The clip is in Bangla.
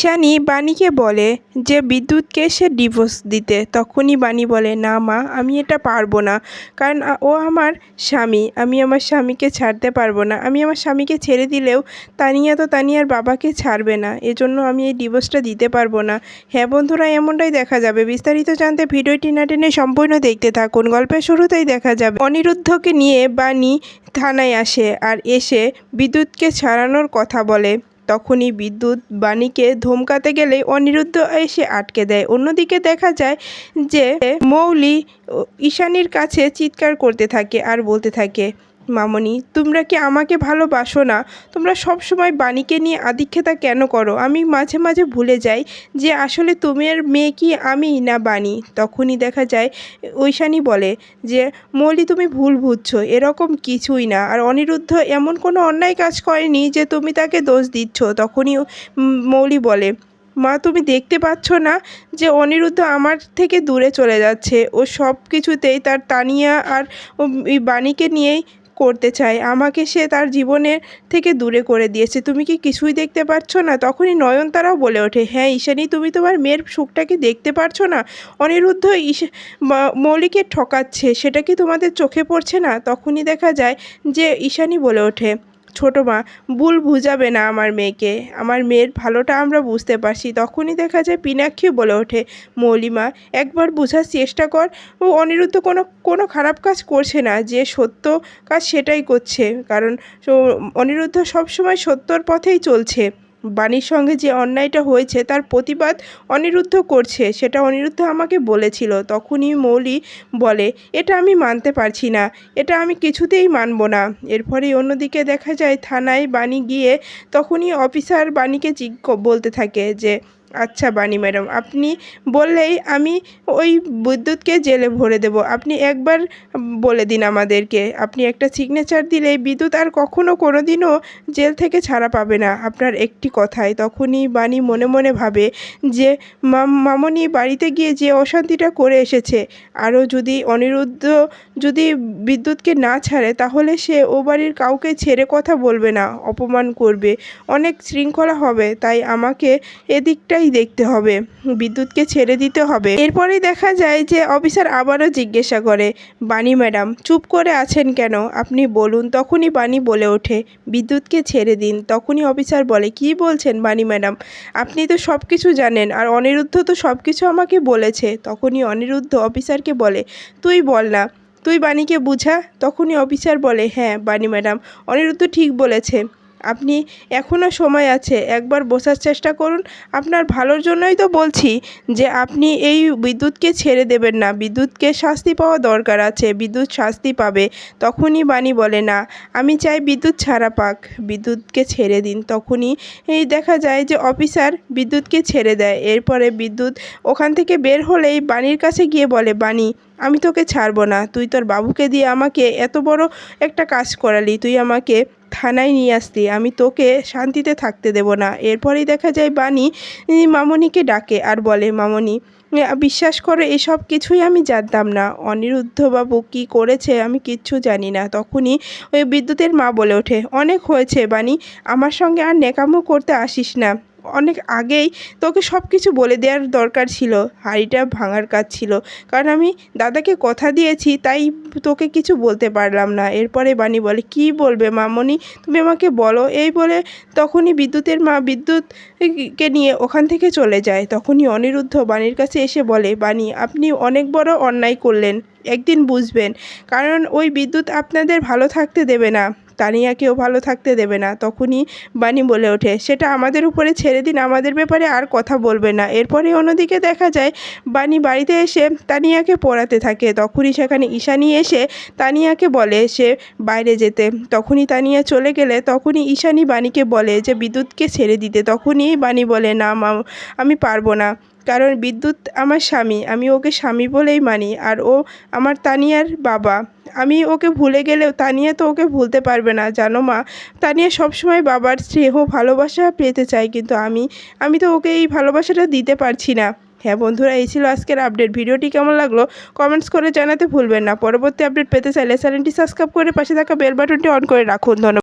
ঈশানী বাণীকে বলে যে, বিদ্যুৎকে সে ডিভোর্স দিতে। তখনই বাণী বলে, না মা, আমি এটা পারব না। কারণ ও আমার স্বামী। আমি আমার স্বামীকে ছাড়তে পারব না। আমি আমার স্বামীকে ছেড়ে দিলেও তানিয়া তো তানিয়ার বাবাকে ছাড়বে না। এজন্য আমি এই ডিভোর্সটা দিতে পারব না। হ্যাঁ বন্ধুরা, এমনটাই দেখা যাবে। বিস্তারিত জানতে ভিডিওটি না টেনে সম্পূর্ণ দেখতে থাকুন। গল্পের শুরুতেই দেখা যাবে, অনিরুদ্ধকে নিয়ে বাণী থানায় আসে আর এসে বিদ্যুৎকে ছাড়ানোর কথা বলে। তখনই বিদ্যুৎ বাণীকে ধমকাতে গেলে অনিরুদ্ধ এসে আটকে দেয়। অন্যদিকে দেখা যায় যে মৌলি ঈশানির কাছে চিৎকার করতে থাকে আর বলতে থাকে মামনি, তোমরা কি আমাকে ভালোবাসো না? তোমরা সব সময় বাণীকে নিয়ে আদিক্ষেতা কেন করো? আমি মাঝে মাঝে ভুলে যাই যে আসলে তোমার মেয়ে কি আমি না বাণী। তখনই দেখা যায়, ঐশানী বলে যে, মৌলি তুমি ভুল বুঝছ, এরকম কিছুই না। আর অনিরুদ্ধ এমন কোনো অন্যায় কাজ করেনি যে তুমি তাকে দোষ দিচ্ছ। তখনই মৌলি বলে, মা, তুমি দেখতে পাচ্ছ না যে অনিরুদ্ধ আমার থেকে দূরে চলে যাচ্ছে। ও সব কিছুতেই তার তানিয়া আর বাণীকে নিয়েই করতে চায়। আমাকে সে তার জীবনের থেকে দূরে করে দিয়েছে। তুমি কি কিছুই দেখতে পাচ্ছ না? তখনই নয়নতারাও বলে ওঠে হ্যাঁ ঈশানী, তুমি তোমার মেয়ের সুখটাকে দেখতে পারছ না? অনিরুদ্ধ ঈশা মৌলিকে ঠকাচ্ছে, সেটা কি তোমাদের চোখে পড়ছে না? তখনই দেখা যায় যে ঈশানী বলে ওঠে ছোটো মা, ভুল বুঝাবে না আমার মেয়েকে। আমার মেয়ের ভালোটা আমরা বুঝতে পারছি। তখনই দেখা যায় পিনাক্ষী বলে ওঠে, মৌলিমা, একবার বোঝার চেষ্টা কর, ও অনিরুদ্ধ কোনো কোনো খারাপ কাজ করছে না, যে সত্য কাজ সেটাই করছে। কারণ অনিরুদ্ধ সবসময় সত্যর পথেই চলছে। বাণীর সঙ্গে যে অন্যায়টা হয়েছে, তার প্রতিবাদ অনিরুদ্ধ করছে, সেটা অনিরুদ্ধ আমাকে বলেছিল। তখনই মৌলি বলে, এটা আমি মানতে পারছি না, এটা আমি কিছুতেই মানব না। এরপরেই অন্যদিকে দেখা যায়, থানায় বাণী গিয়ে তখনই অফিসার বাণীকে বলতে থাকে যে আচ্ছা বাণী ম্যাডাম, আপনি বললেই আমি ওই বিদ্যুৎকে জেলে ভরে দেব। আপনি একবার বলে দিন আমাদেরকে। আপনি একটা সিগনেচার দিলেই বিদ্যুৎ আর কখনো কোনো দিনও জেল থেকে ছাড়া পাবে না। আপনার একটি কথায় তখনই বাণী মনে মনে ভাবে যে মাম- মামনি বাড়িতে গিয়ে যে অশান্তিটা করে এসেছে, আরও যদি অনিরুদ্ধ যদি বিদ্যুৎকে না ছাড়ে, তাহলে সে ও বাড়ির কাউকে ছেড়ে কথা বলবে না, অপমান করবে, অনেক শৃঙ্খলা হবে। তাই আমাকে এদিকটাই দেখতে হবে, বিদ্যুৎকে ছেড়ে দিতে হবে। এরপরেই দেখা যায় যে অফিসার আবারও জিজ্ঞাসা করে, বাণী ম্যাডাম, চুপ করে আছেন কেন? আপনি বলুন, তখনই বাণী বলে ওঠে, বিদ্যুৎকে ছেড়ে দিন, তখনই অফিসার বলে, কি বলছেন বাণী ম্যাডাম? আপনি তো সব কিছু জানেন, আর অনিরুদ্ধ তো সব কিছু আমাকে বলেছে। তখনই অনিরুদ্ধ অফিসারকে বলে, তুই বল না, তুই বাণীকে বুঝা? তখনই অফিসার বলে হ্যাঁ বাণী ম্যাডাম, অনিরুদ্ধ ঠিক বলেছে। আপনি এখনও সময় আছে, একবার বোঝার চেষ্টা করুন। আপনার ভালোর জন্যই তো বলছি যে আপনি এই বিদ্যুৎকে ছেড়ে দেবেন না। বিদ্যুৎকে শাস্তি পাওয়া দরকার আছে, বিদ্যুৎ শাস্তি পাবে। তখনই বাণী বলে, না, আমি চাই বিদ্যুৎ ছাড়া পাক। বিদ্যুৎকে ছেড়ে দিন। তখনই এই দেখা যায় যে অফিসার বিদ্যুৎকে ছেড়ে দেয়। এরপরে বিদ্যুৎ ওখান থেকে বের হলেই বাণীর কাছে গিয়ে বলে, বাণী, আমি তোকে ছাড়বো না। তুই তোর বাবুকে দিয়ে আমাকে এত বড় একটা কাজ করালি। তুই আমাকে থানায় নিয়ে আসতি। আমি তোকে শান্তিতে থাকতে দেব না। এরপরেই দেখা যায় বাণী মামনিকে ডাকে আর বলে, মামনি বিশ্বাস করে, এসব কিছুই আমি জানতাম না। অনিরুদ্ধবাবু কি করেছে আমি কিচ্ছু জানি না। তখনই ওই বিদ্যুতের মা বলে ওঠে, অনেক হয়েছে বাণী, আমার সঙ্গে আর নেকামো করতে আসিস না। অনেক আগেই তোকে সব কিছু বলে দেওয়ার দরকার ছিল, হাঁড়িটা ভাঙার কাজ ছিল। কারণ আমি দাদাকে কথা দিয়েছি, তাই তোকে কিছু বলতে পারলাম না। এরপরে বাণী বলে, কি বলবে মামনি? তুমি আমাকে বলো। এই বলে তখনই বিদ্যুতের মা বিদ্যুৎকে নিয়ে ওখান থেকে চলে যায়। তখনই অনিরুদ্ধ বাণীর কাছে এসে বলে, বাণী, আপনি অনেক বড় অন্যায় করলেন। একদিন বুঝবেন। কারণ ওই বিদ্যুৎ আপনাদের ভালো থাকতে দেবে না। তানিয়াকেও ভালো থাকতে দেবে না। তখনই বাণী বলে ওঠে, সেটা আমাদের উপরে ছেড়ে দিন, আমাদের ব্যাপারে আর কথা বলবে না। এরপরে অন্যদিকে দেখা যায়, বাণী বাড়িতে এসে তানিয়াকে পড়াতে থাকে। তখনই সেখানে ঈশানি এসে তানিয়াকে বলে সে বাইরে যেতে। তখনই তানিয়া চলে গেলে তখনই ঈশানী বাণীকে বলে যে, বিদ্যুৎকে ছেড়ে দিতে। তখনই বাণী বলে, না মা, আমি পারব না। কারণ বিদ্যুৎ আমার স্বামী, আমি ওকে স্বামী বলেই মানি আর ও আমার তানিয়ার বাবা। আমি ওকে ভুলে গেলেও তানিয়া তো ওকে ভুলতে পারবে না, জানো মা? তানিয়া সবসময় বাবার স্নেহ, ভালোবাসা পেতে চায়, কিন্তু আমি আমি তো ওকে এই ভালোবাসাটা দিতে পারছি না। হ্যাঁ বন্ধুরা, এই ছিল আজকের আপডেট। ভিডিওটি কেমন লাগল কমেন্টস করে জানাতে ভুলবেন না। পরবর্তী আপডেট পেতে চাইলে চ্যানেলটি সাবস্ক্রাইব করে পাশে থাকা বেল বাটনটি অন করে রাখুন। ধন্যবাদ।